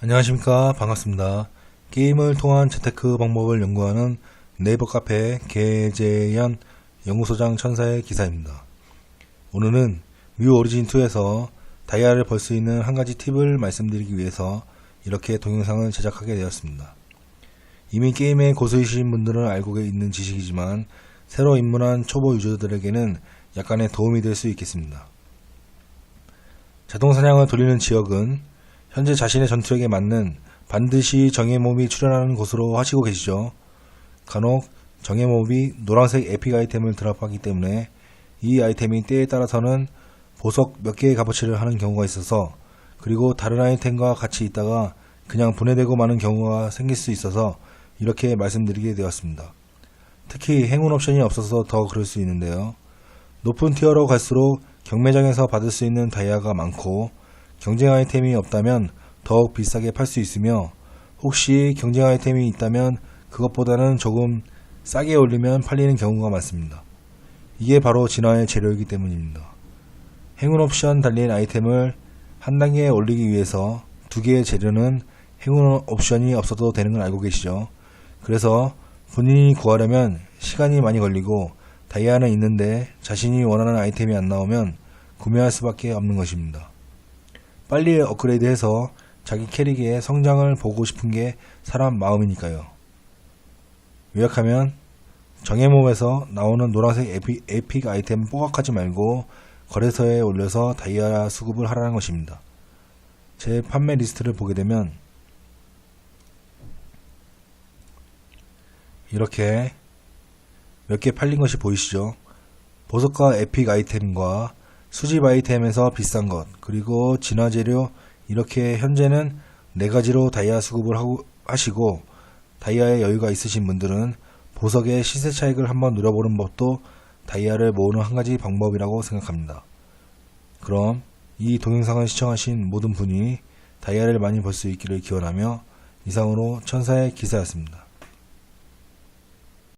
안녕하십니까 반갑습니다. 게임을 통한 재테크 방법을 연구하는 네이버 카페 개재현 연구소장 천사의 기사입니다. 오늘은 뮤 오리진2에서 다이아를 벌 수 있는 한 가지 팁을 말씀드리기 위해서 이렇게 동영상을 제작하게 되었습니다. 이미 게임에 고수이신 분들은 알고 있는 지식이지만 새로 입문한 초보 유저들에게는 약간의 도움이 될 수 있겠습니다. 자동 사냥을 돌리는 지역은 현재 자신의 전투력에 맞는 반드시 정의 몸이 출현하는 곳으로 하시고 계시죠. 간혹 정의 몸이 노란색 에픽 아이템을 드랍하기 때문에 이 아이템이 때에 따라서는 보석 몇 개의 값어치를 하는 경우가 있어서 그리고 다른 아이템과 같이 있다가 그냥 분해되고 마는 경우가 생길 수 있어서 이렇게 말씀드리게 되었습니다. 특히 행운 옵션이 없어서 더 그럴 수 있는데요. 높은 티어로 갈수록 경매장에서 받을 수 있는 다이아가 많고 경쟁 아이템이 없다면 더욱 비싸게 팔 수 있으며 혹시 경쟁 아이템이 있다면 그것보다는 조금 싸게 올리면 팔리는 경우가 많습니다. 이게 바로 진화의 재료이기 때문입니다. 행운 옵션 달린 아이템을 한 단계 올리기 위해서 두 개의 재료는 행운 옵션이 없어도 되는 걸 알고 계시죠? 그래서 본인이 구하려면 시간이 많이 걸리고 다이아는 있는데 자신이 원하는 아이템이 안 나오면 구매할 수밖에 없는 것입니다. 빨리 업그레이드해서 자기 캐릭의 성장을 보고 싶은 게 사람 마음이니까요. 요약하면 정의 몸에서 나오는 노란색 에피, 에픽 아이템 뽀각하지 말고 거래소에 올려서 다이아 수급을 하라는 것입니다. 제 판매 리스트를 보게 되면 이렇게 몇 개 팔린 것이 보이시죠? 보석과 에픽 아이템과 수집 아이템에서 비싼 것, 그리고 진화 재료, 이렇게 현재는 네 가지로 다이아 수급을 하고, 하시고, 다이아에 여유가 있으신 분들은 보석의 시세 차익을 한번 누려보는 법도 다이아를 모으는 한 가지 방법이라고 생각합니다. 그럼 이 동영상을 시청하신 모든 분이 다이아를 많이 벌 수 있기를 기원하며 이상으로 천사의 기사였습니다.